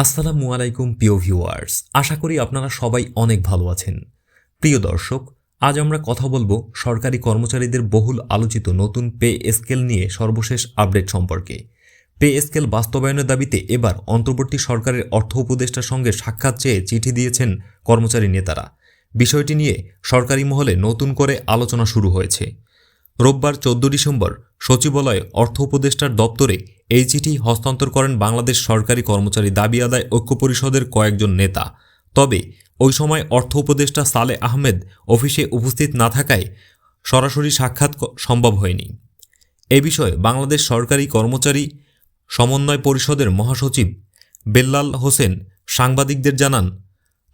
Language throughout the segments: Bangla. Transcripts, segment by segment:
আসসালামু আলাইকুম, প্রিয় ভিউয়ার্স। আশা করি আপনারা সবাই অনেক ভালো আছেন। প্রিয় দর্শক, আজ আমরা কথা বলব সরকারি কর্মচারীদের বহুল আলোচিত নতুন পে স্কেল নিয়ে সর্বশেষ আপডেট সম্পর্কে। পে স্কেল বাস্তবায়নের দাবিতে এবার অন্তর্বর্তী সরকারের অর্থ উপদেষ্টার সঙ্গে সাক্ষাৎ চেয়ে চিঠি দিয়েছেন কর্মচারী নেতারা। বিষয়টি নিয়ে সরকারি মহলে নতুন করে আলোচনা শুরু হয়েছে। রোববার চোদ্দ ডিসেম্বর সচিবালয়ে অর্থ উপদেষ্টার দপ্তরে এই চিঠি হস্তান্তর করেন বাংলাদেশ সরকারি কর্মচারী দাবি আদায় ঐক্য পরিষদের কয়েকজন নেতা। তবে, ওই সময় অর্থ উপদেষ্টা সালে আহমেদ অফিসে উপস্থিত না থাকায় সরাসরি সাক্ষাৎ সম্ভব হয়নি। এ বিষয়ে বাংলাদেশ সরকারি কর্মচারী সমন্বয় পরিষদের মহাসচিব বেল্লাল হোসেন সাংবাদিকদের জানান,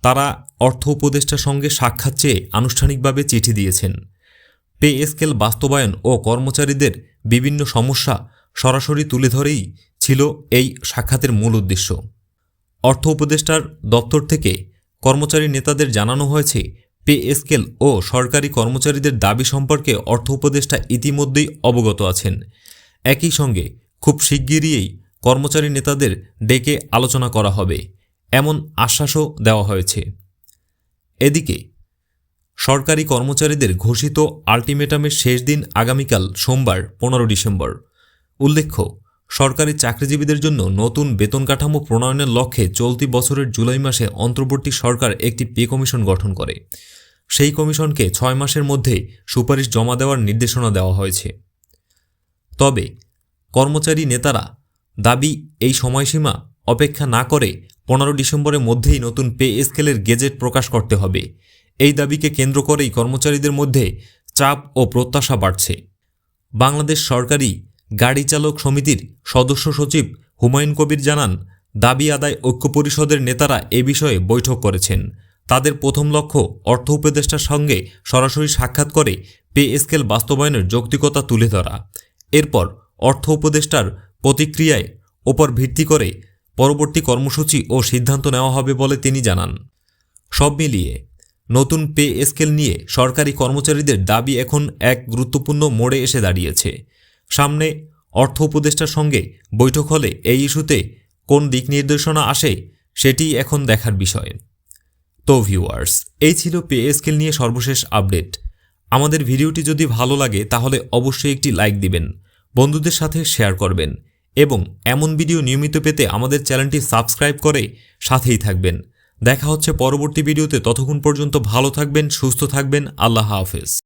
তারা অর্থ উপদেষ্টার সঙ্গে সাক্ষাৎ চেয়ে আনুষ্ঠানিকভাবে চিঠি দিয়েছেন। পে স্কেল বাস্তবায়ন ও কর্মচারীদের বিভিন্ন সমস্যা সরাসরি তুলে ধরেই ছিল এই সাক্ষাতের মূল উদ্দেশ্য। অর্থ উপদেষ্টার দপ্তর থেকে কর্মচারী নেতাদের জানানো হয়েছে, পে স্কেল ও সরকারি কর্মচারীদের দাবি সম্পর্কে অর্থ উপদেষ্টা ইতিমধ্যেই অবগত আছেন। একই সঙ্গে খুব শিগগিরই কর্মচারী নেতাদের ডেকে আলোচনা করা হবে, এমন আশ্বাসও দেওয়া হয়েছে। এদিকে সরকারি কর্মচারীদের ঘোষিত আলটিমেটামের শেষ দিন আগামীকাল সোমবার, পনেরো ডিসেম্বর। উল্লেখ্য, সরকারি চাকরিজীবীদের জন্য নতুন বেতন কাঠামো প্রণয়নের লক্ষ্যে চলতি বছরের জুলাই মাসে অন্তর্বর্তী সরকার একটি পে কমিশন গঠন করে। সেই কমিশনকে ছয় মাসের মধ্যে সুপারিশ জমা দেওয়ার নির্দেশনা দেওয়া হয়েছে। তবে, কর্মচারী নেতারা দাবি, এই সময়সীমা অপেক্ষা না করে পনেরো ডিসেম্বরের মধ্যেই নতুন পে স্কেলের গেজেট প্রকাশ করতে হবে। এই দাবিকে কেন্দ্র করেই কর্মচারীদের মধ্যে চাপ ও প্রত্যাশা বাড়ছে। বাংলাদেশ সরকারি গাড়ি চালক সমিতির সদস্য সচিব হুমায়ুন কবির জানান, দাবি আদায় ঐক্য পরিষদের নেতারা এ বিষয়ে বৈঠক করেছেন। তাদের প্রথম লক্ষ্য অর্থ উপদেষ্টার সঙ্গে সরাসরি সাক্ষাৎ করে পে স্কেল বাস্তবায়নের যৌক্তিকতা তুলে ধরা। এরপর অর্থ উপদেষ্টার প্রতিক্রিয়ায় ওপর ভিত্তি করে পরবর্তী কর্মসূচি ও সিদ্ধান্ত নেওয়া হবে বলে তিনি জানান। সব মিলিয়ে নতুন পে স্কেল নিয়ে সরকারি কর্মচারীদের দাবি এখন এক গুরুত্বপূর্ণ মোড়ে এসে দাঁড়িয়েছে। সামনে অর্থ উপদেষ্টার সঙ্গে বৈঠক হলে এই ইস্যুতে কোন দিক নির্দেশনা আসে সেটি এখন দেখার বিষয়। তো ভিউয়ার্স, এই ছিল পে স্কেল নিয়ে সর্বশেষ আপডেট। আমাদের ভিডিওটি যদি ভালো লাগে তাহলে অবশ্যই একটি লাইক দিবেন, বন্ধুদের সাথে শেয়ার করবেন এবং এমন ভিডিও নিয়মিত পেতে আমাদের চ্যানেলটি সাবস্ক্রাইব করে সাথেই থাকবেন। দেখা হচ্ছে পরবর্তী ভিডিওতে। ততক্ষণ পর্যন্ত ভালো থাকবেন সুস্থ থাকবেন। আল্লাহ হাফেজ।